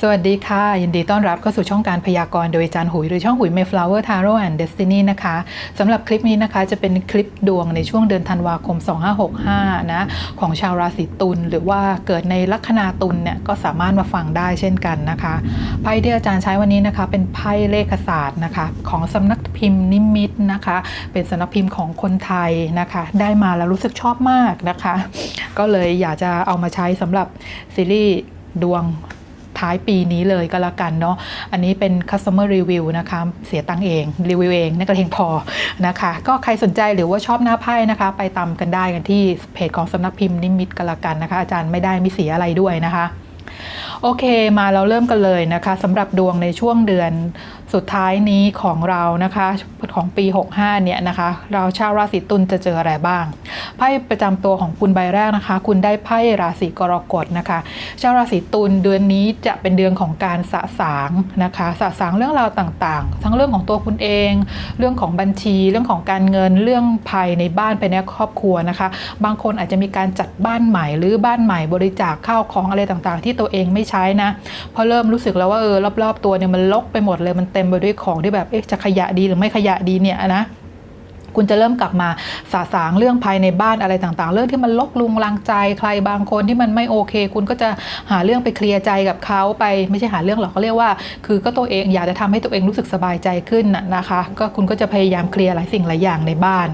สวัสดีค่ะ ยินดีต้อนรับเข้าสู่ช่องการพยากรณ์โดยอาจารย์หุย หรือช่องหุย Mayflower Tarot and Destiny นะคะสำหรับคลิปนี้นะคะจะเป็นคลิปดวงในช่วงเดือนธันวาคม 2565 นะ ของชาวราศีตุลหรือว่าเกิดในลัคนาตุลเนี่ยก็สามารถมาฟังได้เช่นกันนะคะไพ่ที่อาจารย์ใช้วันนี้นะคะเป็นไพ่เลขศาสตร์นะคะของสำนักพิมพ์นิมิตนะคะ เป็นสำนักพิมพ์ของคนไทยนะคะ ได้มาแล้วรู้สึกชอบมากนะคะ ก็เลยอยากจะเอามาใช้สำหรับซีรีส์ดวง ท้ายปีนี้เลยก็แล้วกันเนาะอันนี้เป็น customer review นะคะเสียตังเองรีวิวเองนั่นก็เพียงพอนะคะ ก็ใครสนใจหรือว่าชอบหน้าไพ่นะคะ ไปตามกันได้กันที่เพจของสำนักพิมพ์นิมิตกันละกันนะคะ อาจารย์ไม่ได้มีเสียอะไรด้วยนะคะ โอเคมาเราเริ่มกันเลยนะคะสำหรับดวงในช่วงเดือนสุดท้ายนี้ของเรานะคะของปี 65 เนี่ยนะคะ เราชาวราศีตุลจะเจออะไรบ้างไพ่ประจำตัวของคุณใบแรกนะคะ คุณได้ไพ่ราศีกรกฎนะคะ ชาวราศีตุลเดือนนี้จะเป็นเดือนของการสะสางนะคะสะสางเรื่องราวต่างๆ ทั้งเรื่องของตัวคุณเอง เรื่องของบัญชี เรื่องของการเงินเรื่องภายในบ้านภายในครอบครัวนะคะ บางคนอาจจะมีการจัดบ้านใหม่หรือบ้านใหม่บริจาคข้าวของอะไรต่างๆ ที่ตัวเองไม่ใช้นะเพราะเริ่มรู้สึกแล้วว่าเออรอบๆตัวเนี่ยมันลกไปหมดเลยมันเต็มไปด้วยของที่แบบเอ๊ะจะขยะดีหรือไม่ขยะดีเนี่ยนะคุณจะเริ่มกลับมาสาสางเรื่องภายในบ้านอะไรต่างๆ เรื่องที่มันลกลุงลังใจใครบางคนที่มันไม่โอเค คุณก็จะหาเรื่องไปเคลียร์ใจกับเขาไป ไม่ใช่หาเรื่องหรอกเขาเรียกว่า คือก็ตัวเองอยากจะทำให้ตัวเองรู้สึกสบายใจขึ้นน่ะนะคะ ก็คุณก็จะพยายามเคลียร์หลายสิ่งหลายอย่างในบ้าน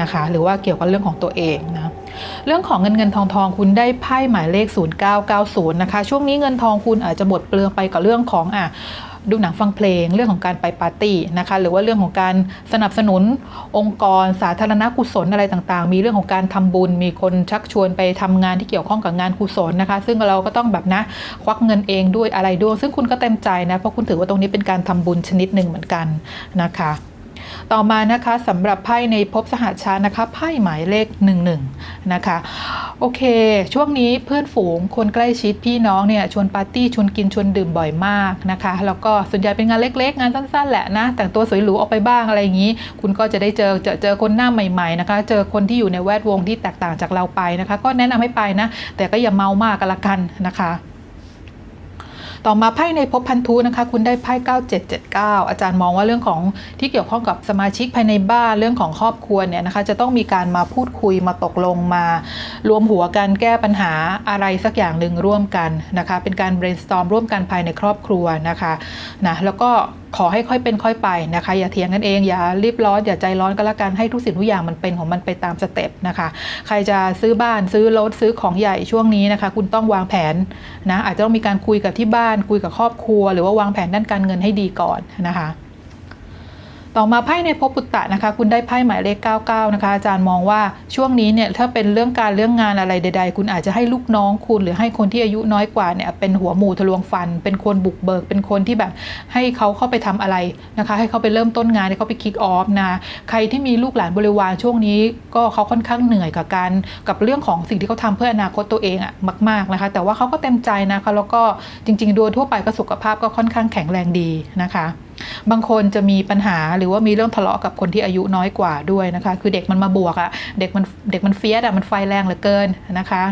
นะคะ หรือว่าเกี่ยวกับเรื่องของตัวเองนะ เรื่องของเงินเงินทองทองคุณได้ไพ่หมายเลข 0990 นะคะ ช่วงนี้เงินทองคุณอาจจะหมดเปลืองไปกับเรื่องของอะดูหนังฟังเพลงเรื่องของการไปปาร์ตี้นะคะหรือว่าเรื่องของการสนับสนุนองค์กรสาธารณกุศลอะไรต่างๆ มีเรื่องของการทำบุญ มีคนชักชวนไปทำงานที่เกี่ยวข้องกับงานกุศลนะคะ ซึ่งเราก็ต้องแบบนะควักเงินเองด้วยอะไรด้วย ซึ่งคุณก็เต็มใจนะเพราะคุณถือว่าตรงนี้เป็นการทำบุญชนิดหนึ่งเหมือนกันนะคะต่อมานะคะสำหรับไพ่ในภพสหชาตินะคะไพ่หมายเลข 11 นะคะ โอเค ช่วงนี้เพื่อนฝูงคนใกล้ชิดพี่น้องเนี่ยชวนปาร์ตี้ชวนกินชวนดื่มบ่อยมากนะคะ แล้วก็ส่วนใหญ่เป็นงานเล็ก ๆ งานสั้นๆ แหละนะ แต่งตัวสวยหรูออกไปบ้างอะไรอย่างนี้ คุณก็จะได้เจอเจอเจอคนหน้าใหม่ๆนะคะ เจอคนที่อยู่ในแวดวงที่แตกต่างจากเราไปนะคะ ก็แนะนำให้ไปนะ แต่ก็อย่าเมามากกันละกันนะคะ ต่อมาไพ่ในภพพันธุนะคะ คุณได้ไพ่9779 อาจารย์มองว่าเรื่องของที่เกี่ยวข้องกับสมาชิกภายในบ้านเรื่องของครอบครัวเนี่ยนะคะ จะต้องมีการมาพูดคุยมาตกลงมา รวมหัวกันแก้ปัญหาอะไรสักอย่างหนึ่งร่วมกันนะคะ เป็นการ brainstorm ร่วมกันภายในครอบครัวนะคะนะแล้วก็ ขอให้ค่อยเป็นค่อยไปนะคะ อย่าเถียงกันเองอย่ารีบร้อนอย่าใจร้อนก็แล้วกันให้ทุกสิ่งทุกอย่างมันเป็นของมันไปตามสเต็ปนะคะ ใครจะซื้อบ้านซื้อรถซื้อของใหญ่ช่วงนี้นะคะ คุณต้องวางแผนนะอาจจะต้องมีการคุยกับที่บ้านคุยกับครอบครัว หรือว่าวางแผนด้านการเงินให้ดีก่อนนะคะ ต่อมาไพ่ในภพปุตตะนะคะ คุณได้ไพ่หมายเลข 99 นะคะ อาจารย์มองว่าช่วงนี้เนี่ยถ้าเป็นเรื่องการเรื่องงานอะไรใด ๆ คุณอาจจะให้ลูกน้องคุณ หรือให้คนที่อายุน้อยกว่าเนี่ยเป็นหัวหมูทะลวงฟัน เป็นคนบุกเบิก เป็นคนที่แบบให้เขาเข้าไปทำอะไรนะคะ ให้เขาไปเริ่มต้นงานให้เขาไปคิกออฟนะใครที่มีลูกหลานบริวารช่วงนี้ ก็เขาค่อนข้างเหนื่อยกับการกับเรื่องของสิ่งที่เขาทำเพื่ออนาคตตัวเองอะมาก ๆนะคะ แต่ว่าเขาก็เต็มใจนะคะแล้วก็จริง ๆ โดยทั่วไปก็สุขภาพก็ค่อนข้างแข็งแรงดีนะคะ บางคนจะมีปัญหาหรือว่ามีเรื่องทะเลาะกับคนที่อายุน้อยกว่าด้วยนะคะ คือเด็กมันมาบวกอะเด็กมันเด็กมันเฟียสอะมันไฟแรงเหลือเกินนะคะ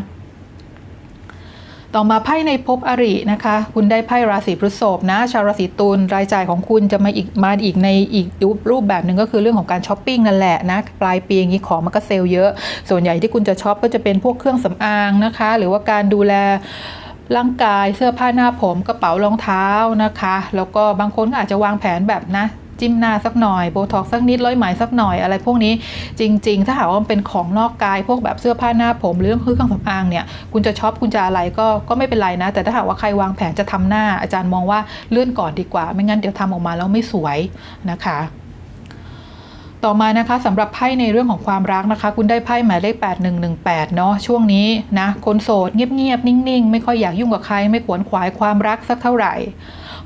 ต่อมาไพ่ในภพอรินะคะ คุณได้ไพ่ราศีพฤษภนะ ชาวราศีตุลรายจ่ายของคุณจะมาอีกมาอีกในอีกรูปแบบหนึ่งก็คือเรื่องของการช้อปปิ้งนั่นแหละนะปลายปีอย่างนี้ของมันก็เซลล์เยอะ ส่วนใหญ่ที่คุณจะช็อปก็จะเป็นพวกเครื่องสำอางนะคะ หรือว่าการดูแล ร่างกายเสื้อผ้าหน้าผมกระเป๋ารองเท้านะคะ แล้วก็บางคนก็อาจจะวางแผนแบบนะจิ้มหน้าสักหน่อยโบท็อกสักนิดร้อยไหมสักหน่อยอะไรพวกนี้จริง ๆ ถ้าหากว่ามันเป็นของนอกกายพวกแบบเสื้อผ้าหน้าผมหรือเครื่องสำอางเนี่ยคุณจะช็อปคุณจะอะไรก็ก็ไม่เป็นไรนะ แต่ถ้าหากว่าใครวางแผนจะทำหน้าอาจารย์มองว่าเลื่อนก่อนดีกว่า ไม่งั้นเดี๋ยวทำออกมาแล้วไม่สวยนะคะ ต่อมานะคะสำหรับไพ่ในเรื่องของความรักนะคะ คุณได้ไพ่หมายเลข 8118 เนาะช่วงนี้นะคนโสดเงียบๆนิ่งๆ ไม่ค่อยอยากยุ่งกับใคร ไม่ขวนขวายความรักสักเท่าไหร่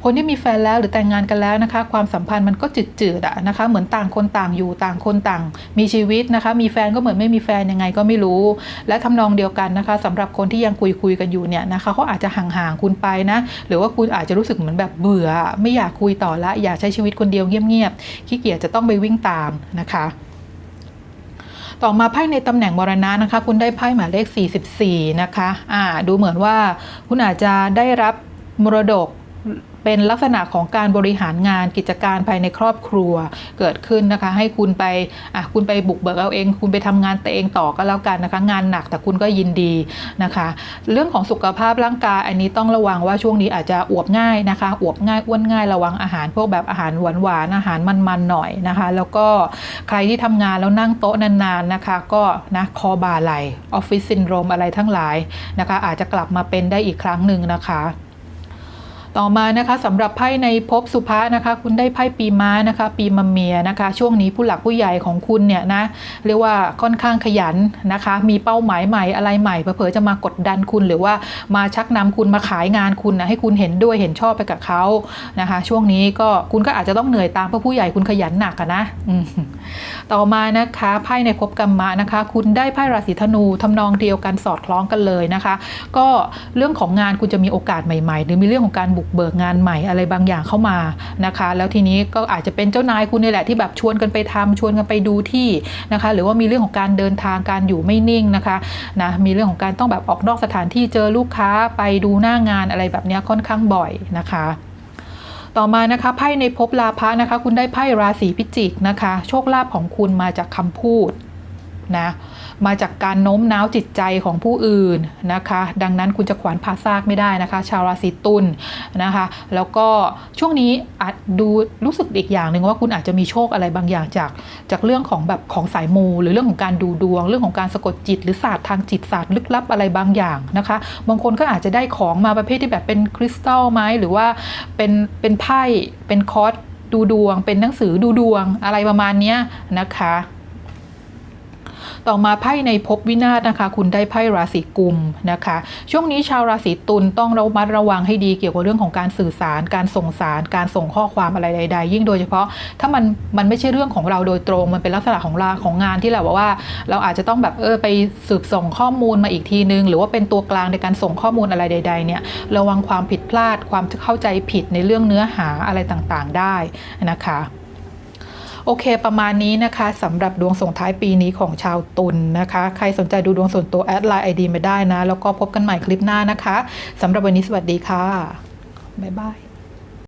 คนที่มีแฟนแล้วหรือแต่งงานกันแล้วนะคะ ความสัมพันธ์มันก็จืดๆอะนะคะ เหมือนต่างคนต่างอยู่ต่างคนต่าง มีชีวิตนะคะ มีแฟนก็เหมือนไม่มีแฟนยังไงก็ไม่รู้ และทำนองเดียวกันนะคะสำหรับคนที่ยังคุยคุยกันอยู่เนี่ยนะคะเขาอาจจะห่างๆคุณไปนะ หรือว่าคุณอาจจะรู้สึกเหมือนแบบเบื่อ ไม่อยากคุยต่อละอยากใช้ชีวิตคนเดียวเงียบๆขี้เกียจจะต้องไปวิ่งตามนะคะต่อมาไพ่ในตำแหน่งมรณะนะคะ คุณได้ไพ่หมายเลข 44 นะคะอ่าดูเหมือนว่าคุณอาจจะได้รับมรดก เป็นลักษณะของการบริหารงานกิจการภายในครอบครัวเกิดขึ้นนะคะ ให้คุณไปอะคุณไปบุกเบิกเอาเอง คุณไปทำงานตัวเองต่อก็แล้วกันนะคะ งานหนักแต่คุณก็ยินดีนะคะ เรื่องของสุขภาพร่างกายอันนี้ต้องระวังว่าช่วงนี้อาจจะอวบง่ายนะคะอวบง่ายอ้วนง่ายระวังอาหารพวกแบบอาหารหวานๆอาหารมันๆหน่อยนะคะ แล้วก็ใครที่ทำงานแล้วนั่งโต๊ะนานๆนะคะ ก็นะคอบ่าไหลออฟฟิศซินโดรมอะไรทั้งหลายนะคะ อาจจะกลับมาเป็นได้อีกครั้งหนึ่งนะคะ ต่อมานะคะสำหรับไพ่ในภพสุภะนะคะ คุณได้ไพ่ปีม้านะคะ ปีมะเมียนะคะ ช่วงนี้ผู้หลักผู้ใหญ่ของคุณเนี่ยนะเรียกว่าค่อนข้างขยันนะคะ มีเป้าหมายใหม่อะไรใหม่เผลอๆจะมากดดันคุณ หรือว่ามาชักนำคุณมาขายงานคุณนะให้คุณเห็นด้วยเห็นชอบไปกับเขานะคะ ช่วงนี้ก็คุณก็อาจจะต้องเหนื่อยตามเพราะผู้ใหญ่คุณขยันหนักะนะต่อมานะคะไพ่ในภพกรรมะนะคะ คุณได้ไพ่ราศีธนูทำนองเดียวกันสอดคล้องกันเลยนะคะ ก็เรื่องของงานคุณจะมีโอกาสใหม่ๆ หรือมีเรื่องของการบุกเบิกงานใหม่อะไรบางอย่างเข้ามานะคะ แล้วทีนี้ก็อาจจะเป็นเจ้านายคุณนี่แหละที่แบบชวนกันไปทำชวนกันไปดูที่นะคะ หรือว่ามีเรื่องของการเดินทางการอยู่ไม่นิ่งนะคะนะมีเรื่องของการต้องแบบออกนอกสถานที่เจอลูกค้าไปดูหน้างานอะไรแบบนี้ค่อนข้างบ่อยนะคะต่อมานะคะไพ่ในภพลาภะนะคะ คุณได้ไพ่ราศีพิจิกนะคะ โชคลาภของคุณมาจากคำพูด นะมาจากการโน้มน้าวจิตใจของผู้อื่นนะคะ ดังนั้นคุณจะขวานผ่าซากไม่ได้นะคะ ชาวราศีตุลนะคะ แล้วก็ช่วงนี้อาจดูรู้สึกอีกอย่างหนึ่งว่าคุณอาจจะมีโชคอะไรบางอย่างจากจากเรื่องของแบบของสายมู หรือเรื่องของการดูดวง เรื่องของการสะกดจิต หรือศาสตร์ทางจิตศาสตร์ลึกลับอะไรบางอย่างนะคะ บางคนก็อาจจะได้ของมาประเภทที่แบบเป็นคริสตัลไหมหรือว่าเป็นเป็นไพ่เป็นคอร์สดูดวง เป็นหนังสือดูดวงอะไรประมาณนี้นะคะ ต่อมาไพ่ในภพวินาศนะคะ คุณได้ไพ่ราศีกุมนะคะ ช่วงนี้ชาวราศีตุลต้องระมัดระวังให้ดีเกี่ยวกับเรื่องของการสื่อสาร การส่งสาร การส่งข้อความอะไรใด ๆ ยิ่งโดยเฉพาะ ถ้ามันมันไม่ใช่เรื่องของเราโดยตรง มันเป็นลักษณะของราของงานที่เราบอกว่า เราอาจจะต้องแบบเออไปสืบส่งข้อมูลมาอีกทีนึง หรือว่าเป็นตัวกลางในการส่งข้อมูลอะไรใด ๆ เนี่ยระวังความผิดพลาดความเข้าใจผิดในเรื่องเนื้อหาอะไรต่างๆ ได้นะคะ โอเค ประมาณนี้นะคะสำหรับดวงส่งท้ายปีนี้ของชาวตุลนนะคะ ใครสนใจดูดวงส่วนตัวแอดไลน์ไอดีมาได้นะ แล้วก็พบกันใหม่คลิปหน้านะคะสำหรับวันนี้สวัสดีค่ะบ๊ายบาย